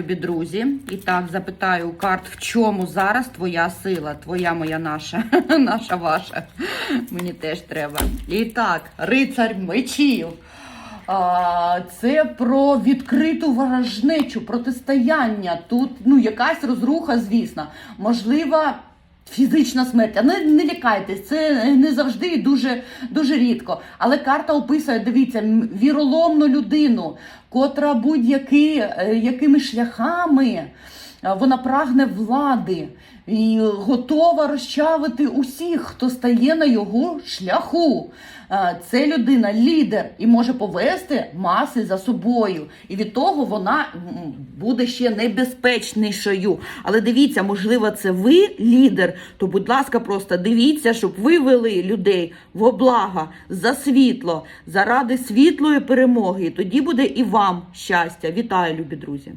Любі друзі, і так запитаю у карт, в чому зараз твоя сила, твоя моя наша, наша ваша. Мені теж треба. І так, рицар мечів. А, це про відкриту ворожнечу, протистояння. Тут ну, якась розруха, звісно. Можливо, фізична смерть. А не, не лякайтесь, це не завжди і дуже, дуже рідко. Але карта описує, дивіться, віроломну людину, котра будь-які е, якими шляхами. Е, Вона прагне влади і готова розчавити усіх, хто стає на його шляху. Е, Це людина лідер і може повести маси за собою. І від того вона буде ще небезпечнішою. Але дивіться, можливо, це ви лідер. То, будь ласка, просто дивіться, щоб ви вели людей в облага за світло, заради світлої перемоги. І тоді буде і вам щастя. Вітаю, любі друзі!